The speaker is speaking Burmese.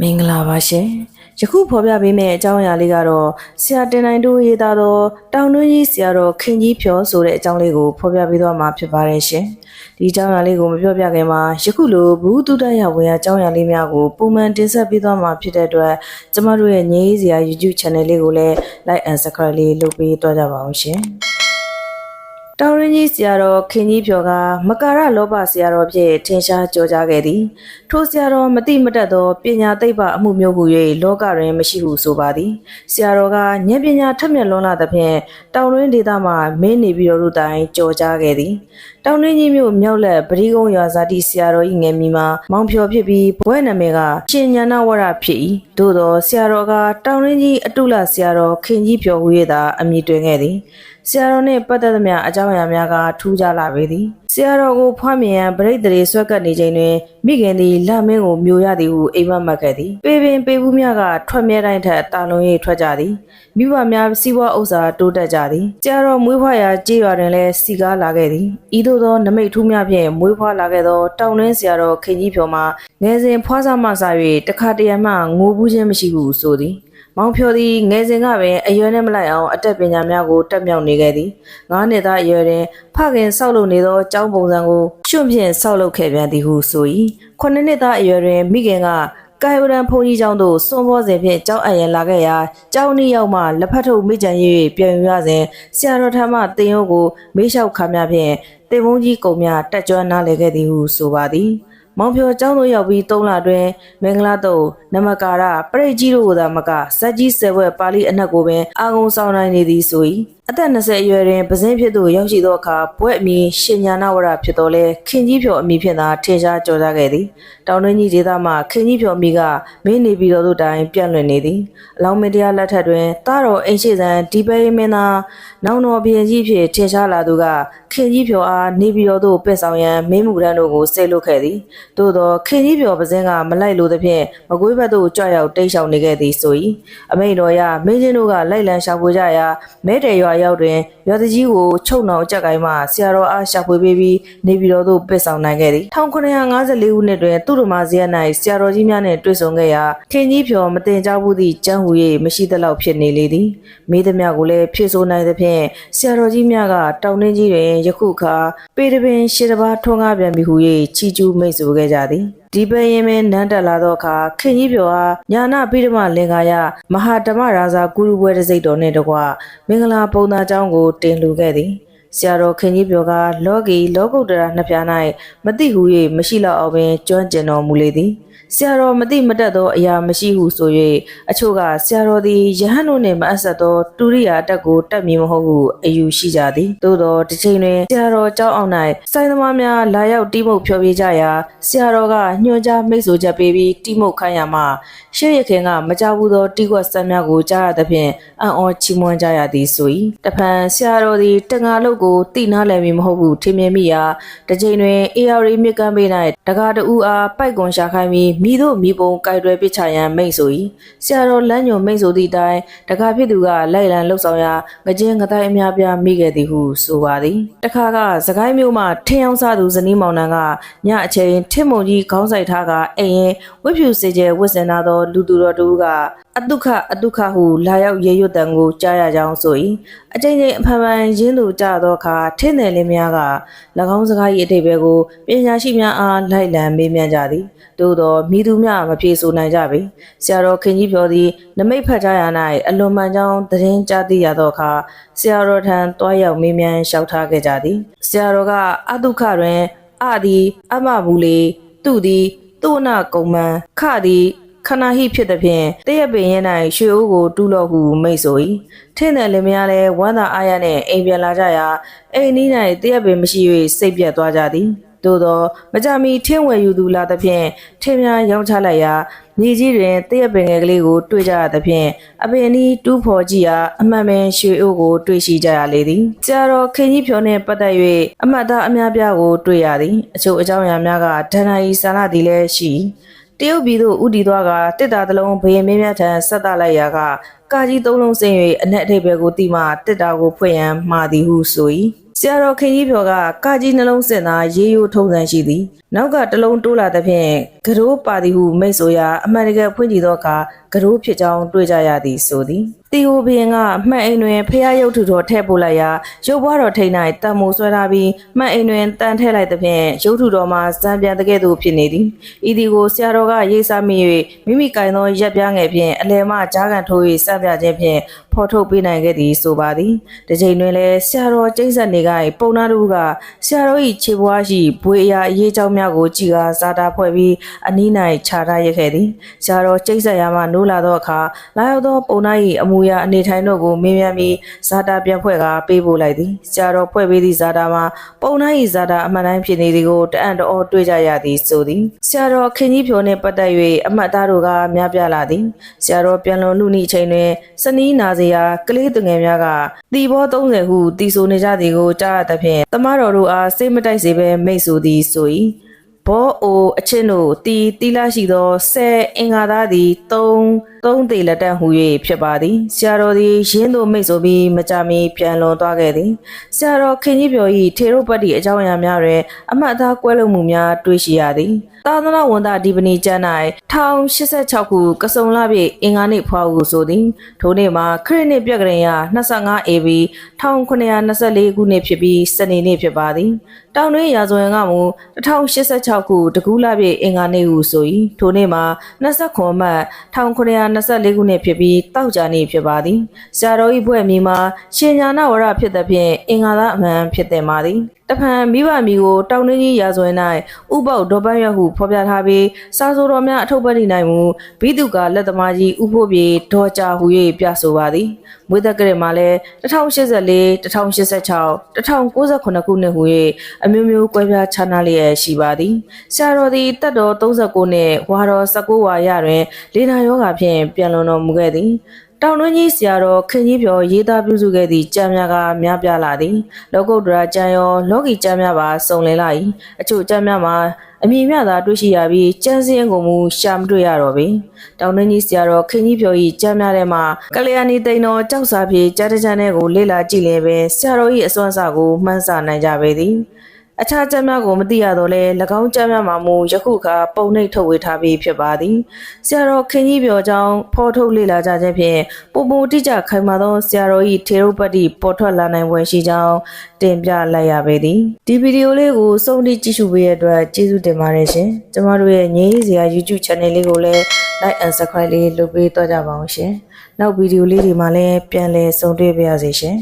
မင်္ဂလာပါရှင်ယခုဖော်ပြပေးမယ့်အကြောင်းအရာလေးကတော့ဆရာတင်နိုင်တို့ရေးသားသောတောင်တွင်းကြီးဆရာတော်ခင်ကြီးဖြောဆိုတဲ့အကြောင်းလေးကိုဖော်ပြပေးသွားမှာဖြစ်ပါတယ်ရှင်ဒီအကြောင်းအရာလေးကိုမပြောပြခင်မှာယခုလိုဘူးတုဒ္ဒရဝေယအကြောင်းအရာလေးများကိုပုံမှန်တင်ဆက်ပေးသွားမှာဖြစ်တဲ့အတွက်ကျမတို့ရဲ့ငြိမ်းစရာ YouTube Channel လေးကိုလည်း Like and Subscribe လေးလုပ်ပေးသွားကြပါအောင်ရှင် တောင်ရင်းကြီးဆရာတော်ခင်ကြီးဖြော်ကမကာရလောဘဆရာတော်ဖြင့်ထင်ရှားကြော်ကြားခဲ့သည်ထိုဆရာတော်မတိမတတ်သောပညာသိပ္ပအမှုမျိုးဟု၍လောကတွင်မရှိဟုဆိုပါသည်ဆရာတော်ကဉာဏ်ပညာထက်မြက်လွန်းလာသဖြင့်တောင်ရင်းဒေသမှမင်းနေပြီးတော်တို့တိုင်ကြော်ကြားခဲ့သည်တောင်ရင်းကြီးမြို့မြောက်လက်ပရိကုံရွာဇာတိဆရာတော်၏ငယ်မီမှာမောင်ဖြော်ဖြစ်ပြီးဘွဲ့နာမည်ကရှင်ညာနာဝရဖြစ်၏သို့သောဆရာတော်ကတောင်ရင်းကြီးအတုလဆရာတော်ခင်ကြီးဖြော်ဟူ၍သာအမည်တွင်ခဲ့သည်ဆရာတော်နှင့်ပတ်သက်သမျှအကြောင်းအရာများကထူးခြားလာပေသည် ဆရာတော်ကိုဖွားမြင်ရန်ပရိသေတွေဆွဲကပ်နေချိန်တွင်မိခင်သည်လမင်းကိုမျိုးရသည်ဟုအိမ်မက်မှတ်ခဲ့သည်ပေပင်ပေဘူးများကထွက်မြဲတိုင်းထက်တာလွန်၍ထွက်ကြသည်မိဘများစီးပွားဥစ္စာတိုးတက်ကြသည်ဆရာတော်မွေးဖွားရာကြေးရွာတွင်လည်းစီကားလာခဲ့သည်ဤသို့သောနမိတ်ထူးများဖြင့်မွေးဖွားလာခဲ့သောတောင်တွင်းဆရာတော်ခင်ကြီးဖြော်မှာငယ်စဉ်ဖွားစားမှစ၍တခါတရံမှငိုဘူးခြင်းမရှိဟုဆိုသည် မောင်ဖြိုသည်ငယ်စဉ်ကပင်အရွယ်နဲ့မလိုက်အောင်အတက်ပညာများကိုတက်မြောက်နေခဲ့သည်။ငါးနှစ်သားအရွယ်တွင်ဖခင်ဆောက်လုပ်နေသောကျောင်းပုံစံကိုကျွန့်ဖြင့်ဆောက်လုပ်ခဲ့ပြန်သည်ဟုဆို၏။ခုနှစ်နှစ်သားအရွယ်တွင်မိခင်ကကာယဝရန်ဘုန်းကြီးကျောင်းသို့စွန့်ဘောစဉ်ဖြင့်ကျောင်းအရင်လာခဲ့ရာကျောင်းနီးရောက်မှလက်ဖက်ထုတ်မိကြံ၍ပြန်ယူရစဉ်ဆရာတော်ထမ်းမှတင်ရုပ်ကိုမေးလျှောက်ခါများဖြင့်တင်မုန်းကြီးကုံများတက်ကြွနားလည်ခဲ့သည်ဟုဆိုပါသည်။ မောင်ဖြော်ကျောင်းသို့ရောက်ပြီး၃လအတွင်းမင်္ဂလာတုံနမကာရပရိတ်ကြီးတို့ကသာမကဇက်ကြီးဆယ်ဘွဲ့ပါဠိအနက်ကိုပင်အာဂုံဆောင်နိုင်နေသည်ဆို၏ အသက်20အရွယ်တွင်ပဇင်းဖြစ်သို့ရောက်ရှိသောအခါဘွဲ့အမည်ရှင်ညာနာဝရဖြစ်တော်လဲခင်ကြီးဖြော်အမည်ဖြင့်သာထင်ရှားကြော်ကြားခဲ့သည်တောင်တွင်းကြီးဒေသမှခင်ကြီးဖြော်အမည်ကမင်းနေပြီးတော်တို့တိုင်ပြန့်လွင့်နေသည်အလောင်းမင်းတရားလက်ထက်တွင်တားတော်အိမ်ရှိစံဒီပဲမင်းသားနောင်တော်ဘုရင်ကြီးဖြစ်ထင်ရှားလာသူကခင်ကြီးဖြော်အားနေပြီးတော်သို့ပြစ်ဆောင်ရန်မင်းမှုရန်တို့ကိုဆေလွတ်ခဲ့သည်သို့သောခင်ကြီးဖြော်ပဇင်းကမလိုက်လို့သဖြင့်မကွေးဘက်သို့ကြွရောက်တိတ်ဆောင်နေခဲ့သည်ဆို၏အမိန်တော်ရမင်းချင်းတို့ကလိုက်လံရှာဖွေကြရာမဲတယ်ရွာရောက်တွင်ရွာသူကြီးကိုချုပ်နှောင်ကြက်ကိုင်းမှဆရာတော်အားရှာဖွေပေးပြီးနေပြည်တော်သို့ပစ်ဆောင်နိုင်ခဲ့သည်1954ခုနှစ်တွင်သူတို့မာဇီယ၌ဆရာတော်ကြီးများနှင့်တွေ့ဆုံခဲ့ရာခင်ကြီးဖြော်မတင်ကြောက်ဘူးသည့်ကျန်းဟူ၍မရှိသလောက်ဖြစ်နေလေသည်မိသမျှကိုလည်းဖြစ်ဆိုနိုင်သဖြင့်ဆရာတော်ကြီးများကတောင်တွင်းကြီးတွင်ယခုအခါပေတပင်ရှစ်တပါးထွန်းကားပြန်ပြီဟု၍ချီကျူးမိတ်ဆိုခဲ့ကြသည် ဒီပရင်မင်းနန်းတက်လာသောအခါခင်ကြီးပြောဟာညာနာပိဓမလင်္ကာယမဟာဓမ္မရာဇာကုရုပွဲတစိတ်တော်နှင့်တကွမင်္ဂလာပုံသာကျောင်းကိုတင်လူခဲ့သည်။ ဆရာတော်ခင်ကြီးပြောကလောကီလောကုတ္တရာနှစ်ပြား၌မတိဟု၍မရှိလောက်အောင်ပင်ကျွမ်းကျင်တော်မူလေသည်ဆရာတော်မတိမတတ်သောအရာမရှိဟုဆို၍အချို့ကဆရာတော်သည်ယဟန်တို့နှင့်မအပ်ဆက်သောတုရိယာတက်ကိုတက်မည်မဟုတ်ဟုအယူရှိကြသည်သို့သောတစ်ချိန်တွင်ဆရာတော်ကြောက်အောင်၌စိုင်းသမားများလာရောက်တိမုတ်ဖြောပြကြရာဆရာတော်ကညွှန်ကြားမိတ်ဆိုချက်ပေးပြီးတိမုတ်ခိုင်းရမှရှေ့ရခင်ကမကြဘူးသောတိကွက်ဆက်များကိုကြားရသဖြင့်အံ့ဩချီးမွမ်းကြရသည်ဆို၏တဖန်ဆရာတော်သည်တငါလုတ်ကိုတိနာလည်မည်မဟုတ်ဘူးထင်မြင်မိရာတစ်ချိန်တွင်အေယာရီမြစ်ကမ်းဘေး၌တကားတူအားပိုက်ကွန်ရှာခိုင်းပြီးမိတို့မိပုံကြိုက်တွယ်ပစ်ချရန်မိတ်ဆို၏ဆရာတော်လမ်းညွန်မိတ်ဆိုသည့်အတိုင်းတကားဖြစ်သူကလိုက်လံလှုပ်ဆောင်ရာငကြင်းငတိုင်းအများပြားမိခဲ့သည်ဟုဆိုပါသည်တခါကစကိုင်းမြို့မှထင်းအောင်စားသူဇနီးမောင်နှံကညအချိန်ထင်းမုံကြီးခေါင်းဆိုင်ထားကအိမ်ရင်ဝတ်ဖြူစေကျဲဝတ်ဆင်လာသောလူသူတော်တူကအတုခအတုခဟုလာရောက်ရေရွတ်တံကိုကြားရကြောင်းဆို၏အချိန်ချင်းအဖန်ဖန်ရင်းသူကြသောအခါထင်းတယ်လင်းများက၎င်းစကား၏အထိပ္ပယ်ကိုပညာရှိများအားလိုက်လံမေးမြန်းကြသည်သို့သောမိသူများမဖြေဆိုနိုင်ကြပေဆရာတော်ခင်ကြီးပြောသည် နမိတ်ဖတ်ကြရ၌အလွန်မှန်ကြောင်းသတင်းကြားသိရသောအခါဆရာတော်ထံတွားရောက်မေးမြန်းလျှောက်ထားခဲ့ကြသည်ဆရာတော်ကအတုခတွင်အသည်အမဘူးလေသူသည်သူ့အနာကုံမန်ခသည် ခဏဟိဖြစ်သည်ဖြင့်တရက်ပင်ရင်၌ရွှေအိုးကိုတူးလို့ဟုမိတ်ဆို၏ထင်းတယ်လင်မယားလည်းဝမ်းသာအားရနှင့်အိမ်ပြန်လာကြရာအိမ်နီး၌တရက်ပင်မရှိ၍စိတ်ပြတ်သွားကြသည်သို့သောမကြမီထင်းဝယ်ယူသူလာသဖြင့်ထင်းများရောင်းချလိုက်ရာမြေကြီးတွင်တရက်ပင်ငယ်ကလေးကိုတွေ့ကြရသဖြင့်အပင်ဤတူးဖော်ကြည့်ရာအမှန်ပင်ရွှေအိုးကိုတွေ့ရှိကြရလေသည်ဆရာတော်ခင်ကြီးဖြောနှင့်ပတ်သက်၍အမှတ်သားအများပြားကိုတွေ့ရသည်အချို့အကြောင်းအရာများကဒဏ္ဍာရီဆန္ဒသည်လည်းရှိ တရုတ်ပြည်သို့ဥတီသွားကတစ်တာတလုံးဘယင်မင်းများထံဆက်တလိုက်ရာကကာကြီးသုံးလုံးစင်၍အနက်အထိပ်ပဲကိုတိမှတစ်တာကိုဖွင့်ရန်မှာသည်ဟုဆို၏ဆရာတော်ခင်ကြီးဖြော်ကကာကြီးနှလုံးစင်သာရေယိုထုံစံရှိသည်နောက်ကတလုံးတိုးလာသဖြင့်ကရိုးပါသည်ဟုမိတ်ဆိုရာအမှန်တကယ်ဖွင့်ကြည့်သောအခါ ကရိုးဖြစ်ကြောင်းတွေ့ကြရသည်ဆိုသည်တီဟိုဘရင်ကမှတ်အိမ်တွင်ဖះရုပ်ထုတော်ထည့်ပို့လိုက်ရာရုပ်ဘွားတော်ထိန်၌တံမိုးဆွဲထားပြီးမှတ်အိမ်တွင်တန်ထည့်လိုက်သဖြင့်ရုပ်ထုတော်မှာစံပြန်တကဲ့သို့ဖြစ်နေသည်ဤသည်ကိုဆရာတော်ကရေးစားမိ၍မိမိကင်သောရက်ပြားငယ်ဖြင့်အလယ်မှကြားကန်ထိုး၍စပြခြင်းဖြင့်ဖော်ထုတ်ပေးနိုင်ခဲ့သည်ဆိုပါသည်တစ်ချိန်တွင်လည်းဆရာတော်ကျိန်းဆက်နေကပုံနာတို့ကဆရာတော်၏ခြေပွားရှိဘွေအရာအရေးကြောင်းများကိုကြည်ကားစားတာဖွဲ့ပြီးအနီး၌ခြာထားရခဲ့သည်ဆရာတော်ကျိန်းဆက်ရမှနိုးလာသောအခါလာရောက်သောပုံနာ၏အမူအရာအနေထိုင်တို့ကိုမေးမြန်းပြီးဇာတာပြန်ဖွဲ့ကာပေးပို့လိုက်သည်ဆရာတော်ဖွဲ့ပေးသည့်ဇာတာမှာပုံနာ၏ဇာတာအမှန်တိုင်းဖြစ်နေသည်ကိုတအံ့တော်တွေ့ကြရသည်ဆိုသည်ဆရာတော်ခင်ကြီးဖြိုနှင့်ပတ်သက်၍အမတ်သားတို့ကများပြားလာသည်ဆရာတော်ပြန်လွန်လူနီအချိန်တွင်စနီးနာစရာကလေးသူငယ်များကတီဘော30ဟုတီဆိုနေကြသည်ကိုကြားရသဖြင့်တမတော်တို့အားစိတ်မတိုက်စေဘဲမိတ်ဆိုသည်ဆို၏ ဘောအိုအချင်းတို့တီတီလာရှိသောဆဲအင်္ဂါသားသည်3 3သေးလက်တန့်ဟူ၍ဖြစ်ပါသည်ဆရာတော်သည်ရင်းသို့မိတ်ဆိုပြီးမကြမီပြန်လွန်သွားခဲ့သည်ဆရာတော်ခင်ကြီးပြော်၏ထေရုပတ္တိအကြောင်းအရာများတွင်အမှတ်အသားကွဲလွန်မှုများတွေ့ရှိရသည်သာသနာဝန်သားဒီပနီကျမ်း၌1086ခုကစုံလပြည့်အင်္ဂါနေ့ဖွာဟုဆိုသည်ထိုနေ့မှာခရစ်နှစ်ပြက်ကလေးရ25 AB 1924ခုနှစ်ဖြစ်ပြီးစနေနေ့ဖြစ်ပါသည်တောင်တွင်းရာဇဝင်ကမူ1086ခုတကူးလပြည့်အင်္ဂါနေ့ဟုဆို၏ထိုနေ့မှာ29မှတ်1924ခုနှစ်ဖြစ်ပြီးတောက်ကြနေ့ဖြစ်ပါသည်ဆရာတော်၏ဘွဲ့မြေမှာရှင်ညာနာဝရဖြစ်သဖြင့်အင်္ဂါသားအမှန်ဖြစ်တယ်မှာသည် တဖန်မိဘမီကိုတောင်တွင်းကြီးရာဇဝင်၌ဥပုပ်ဒေါ်ပန်းရွက်ဟုဖော်ပြထားပြီးစာဆိုတော်များအထုပ်ပတ်နေနိုင်မူဘိတုကလက်သမားကြီးဥဖို့ပြေဒေါ်ကြာဟူ၍ပြဆိုပါသည်မွေးသက်ကရမှာလည်း1084 1086 1098ခုနှစ်ဟူ၍အမျိုးမျိုးကွဲပြားခြားနားလျက်ရှိပါသည်ဆရာတော်သည်တက်တော်39နှစ်ဝါတော်19ဝါရတွင်လေနာယောဂါဖြင့်ပြန်လွန်တော်မူခဲ့သည် တောင်တွင်းကြီးဆရာတော်ခင်ကြီးပြော်ရေးသားပြုစုခဲ့သည့်ကြံများကများပြားလာသည်လောကုတ္တရာကြံရောလောကီကြံများပါစုံလင်လာ၏အချို့ကြံများမှာအမည်များသာတွေ့ရှိရပြီးကြံစည်ရင်ကိုမူရှာမတွေ့ရတော့ပေတောင်တွင်းကြီးဆရာတော်ခင်ကြီးပြော်၏ကြံများထဲမှာကလျာဏီသိန်းတော်ကြောက်စာပြေကြားတဲ့ကြံတဲ့ကိုလေ့လာကြည့်လင်ပင်ဆရာတော်၏အစွမ်းစာကိုမှန်းဆနိုင်ကြပေသည် အခြားကျမ်းများကိုမသိရတော့လဲ၎င်းကျမ်းများမှာမူယခုခါပုံနှိပ်ထုတ်ဝေထားပြီးဖြစ်ပါသည်ဆရာတော်ခင်ကြီးပြောကြောင်းဖော်ထုတ်လေ့လာကြခြင်းဖြင့်ပုံပုံတိကျခိုင်မာသောဆရာတော်၏ထေရုပတ္တိပေါ်ထွက်လာနိုင်ပွဲရှိကြောင်းတင်ပြလိုက်ရပေသည်ဒီဗီဒီယိုလေးကိုစုံတိကြည့်ရှုပေးရတဲ့အတွက်ကျေးဇူးတင်ပါတယ်ရှင်ကျမတို့ရဲ့ငြိမ်းစရာ YouTube channel လေးကိုလည်း like and subscribe လေးလုပ်ပေးတော့ကြပါအောင်ရှင်နောက်ဗီဒီယိုလေးတွေမှာလည်းပြန်လည်ဆုံတွေ့ပါရစေရှင်